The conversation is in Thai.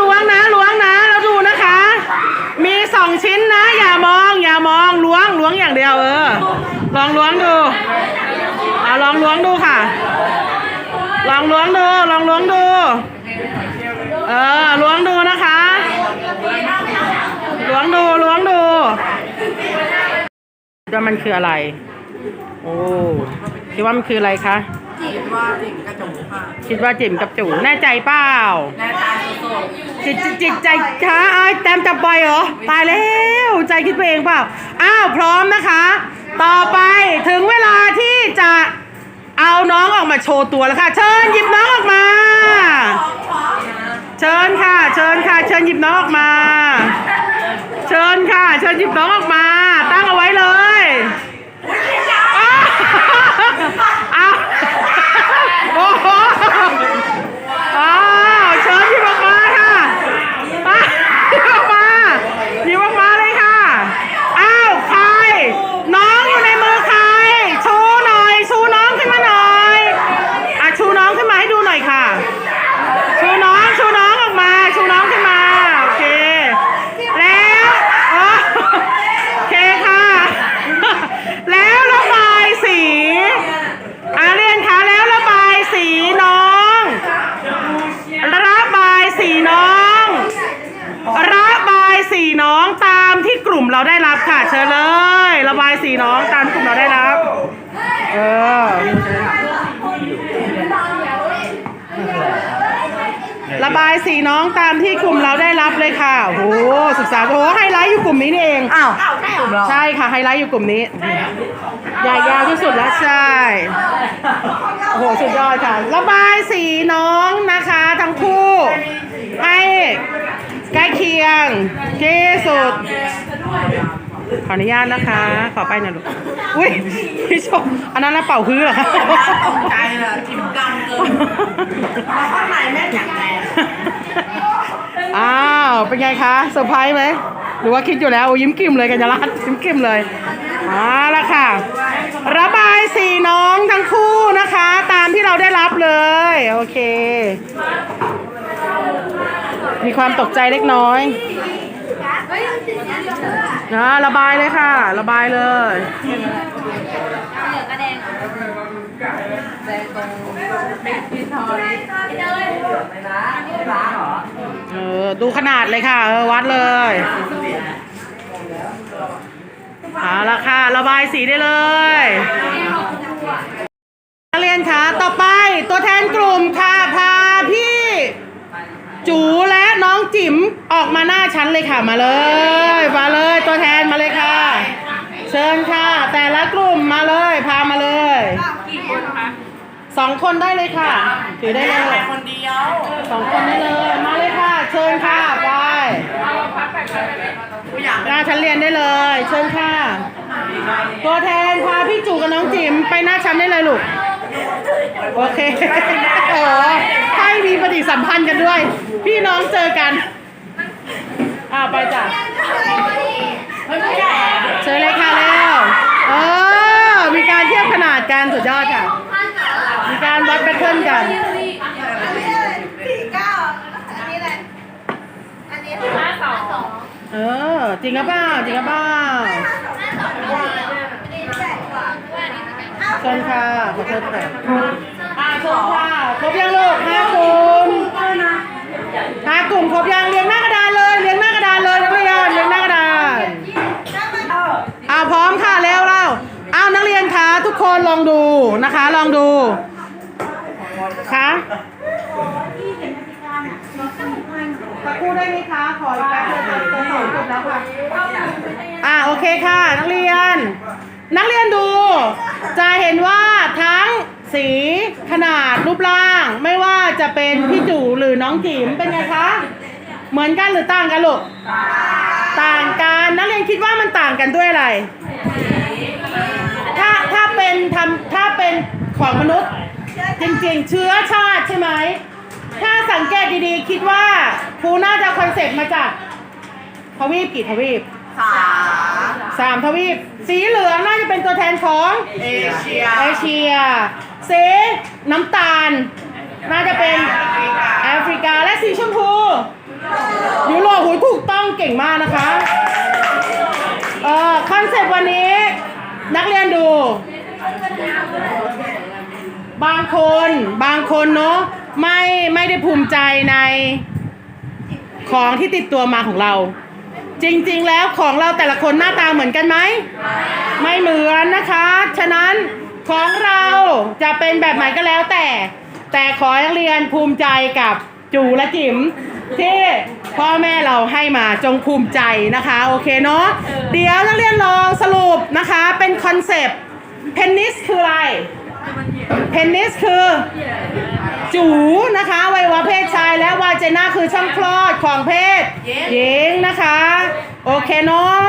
ล้วงนะล้วงนะแล้วดูนะคะ มีสองชิ้นนะ อย่ามอง อย่ามองล้วงล้วงอย่างเดียวเออ ลองล้วงดูเอะลองล้วงดูค่ะ ลองล้วงดูลองล้วงดู เออล้วงดูนะคะล้วงดูล้วงดูว่ามันคืออะไร โอ้คิดว่ามันคืออะไรคะ ว่าจิ๋มกระจกค่ะคิดว่าจิ๋มกับจูแน่ใจเปล่าแน่ใจสุดจิตจิตจิตใจคะอ้ายแต้มจับไปเหรอตายแล้วใจคิดไปเองเปล่าอ้าวพร้อมนะคะ ต่อไปถึงเวลาที่จะเอาน้องออกมาโชว์ตัวแล้วค่ะ เชิญหยิบน้องออกมา เชิญค่ะ เชิญค่ะ เชิญหยิบน้องออกมา เชิญค่ะ เชิญหยิบน้องออกมา ตั้งเอาไว้เลยอ้าวอ้าวโอ้โหอ้าวเชิญหยิบออกมาค่ะอะหยิบออกมาหยิบออกมาเลยค่ะ อ้าว ใคร น้องอยู่ในมือใคร ชูหน่อย ชูน้องขึ้นมาหน่อยอะชูน้องขึ้นมาให้ดูหน่อยค่ะ ชูน้องชูน้องออกมา ชูน้องขึ้นมา โอเค แล้วอ๋อโอเคค่ะ แล้วระบายสีอาเรียนคะแล้วระบายสีน้อง ระบายสีน้อง ระบายสี น้องตามที่กลุ่มเราได้รับค่ะเชิญเลย ระบายสีน้องตามที่กลุ่มเราได้รับ เออ ระบายสีน้องตามที่กลุ่มเราได้รับเลยค่ะโอ้โหศึกษาโอ้โหไฮไลท์อยู่กลุ่มนี้นี่เอง อ้าวใช่เหรอใช่ค่ะไฮไลท์อยู่กลุ่มนี้ยาวยาวที่สุดแล้วใช่โอ้โหสุดยอดค่ะ ระบายสีน้องนะคะทั้งคู่ ให้ใกล้เคียงที่สุด ขออนุญาตนะคะ ขอไปหน่อยลูก อุ้ยพี่ชมอันนั้นนะเป่าพื้นเหรอคะตกใจเลยจิ๋มดำเกินแล้วข้างในแม่งอย่างไรอ้าว เป็นไงคะเซอร์ไพรส์ไหม หรือว่าคิดอยู่แล้วโอ้ยิ้มกลิ่มเลยกัญญาลัตน์ยิ้มกลิ่มเลยเอาละค่ะ ระบายสีน้องทั้งคู่นะคะ ตามที่เราได้รับเลย โอเค มีความตกใจเล็กน้อยนะระบายเลยค่ะ ระบายเลยเออดูขนาดเลยค่ะ เออ วัดเลยเอาละค่ะ ระบายสีได้เลยนักเรียนคะต่อไปตัวแทนกลุ่มค่ะพาพี่จูน จิ๋มออกมาหน้าชั้นเลยค่ะมาเลย มาเลยตัวแทนมาเลยค่ะ เชิญค่ะ แต่ละกลุ่มมาเลย พามาเลยกี่คนคะสองคนได้เลยค่ะ ถือได้เลยคนเดียวสองคนได้เลย มาเลยค่ะ เชิญค่ะไปกูอยากหน้าชั้นเรียนได้เลย เชิญค่ะ ตัวแทนพาพี่จูกับน้องจิ๋มไปหน้าชั้นได้เลยลูก โอเคโอ้ให้มีปฏิสัมพันธ์กันด้วย พี่น้องเจอกัน อ่าไปจ้ะเฮ้ยผู้ใหญ่อะเชิญเลยค่ะเร็วเออมีการเทียบขนาดกันสุดยอดค่ะ มีการวัดแพทเทิร์นกันสี่เก้าอันนี้อะไรอันนี้ห้าสองสองเออ จริงหรือเปล่า จริงหรือเปล่า อันนี้แปดกว่าอ้าว เชิญค่ะขอโทษค่ะอ่าเชิญค่ะครบยังลูกห้ากลุ่มห้ากลุ่มครบยังเรียงหน้ากระดานเลยเรียงหน้ากระดานเลยนักเรียนเรียงหน้ากระดานอ่าพร้อมค่ะเร็วเราอ้าวนักเรียนคะทุกคนลองดูนะคะ ลองดูคะสักครู่ได้ไหมคะขออีกแป๊บเดียวจะจะสอนจบแล้วค่ะอ่าโอเคค่ะ นักเรียน นักเรียนดู จะเห็นว่าทั้งสีขนาดรูปร่าง ไม่ว่าจะเป็นพี่จูหรือน้องจิ๋มเป็นไงคะ เหมือนกันหรือต่างกันลูกต่างกันนักเรียนคิดว่ามันต่างกันด้วยอะไร ถ้าถ้าเป็นทำถ้าเป็นของมนุษย์ จริงๆ เชื้อชาติใช่ไหมถ้าสังเกตดีๆ คิดว่าครูน่าจะคอนเซ็ปต์มาจากทวีปกี่ทวีปสาม สามทวีป สีเหลืองน่าจะเป็นตัวแทนของเอเชีย เอเชีย สีน้ำตาล น่าจะเป็นแอฟริกา และสีชมพูยุโรปหูยถูกต้องเก่งมากนะคะ เอ่อคอนเซปต์วันนี้ นักเรียนดู บางคนบางคนเนาะไม่ไม่ได้ภูมิใจในของที่ติดตัวมาของเรา จริงๆแล้วของเราแต่ละคนหน้าตาเหมือนกันไหม ไม่เหมือนนะคะ ฉะนั้นของเราจะเป็นแบบไหนก็แล้วแต่ แต่ขอให้นักเรียนภูมิใจกับจูและจิ๋มที่พ่อแม่เราให้มาจงภูมิใจนะคะ โอเคเนาะเดี๋ยวนักเรียนลองสรุปนะคะเป็นคอนเซปต์เพนนิสคืออะไรเพนนิสคือ จูนะคะอวัยวะเพศชายและวาเจนาคือช่องคลอดของเพศหญิงนะคะ โอเคเนาะ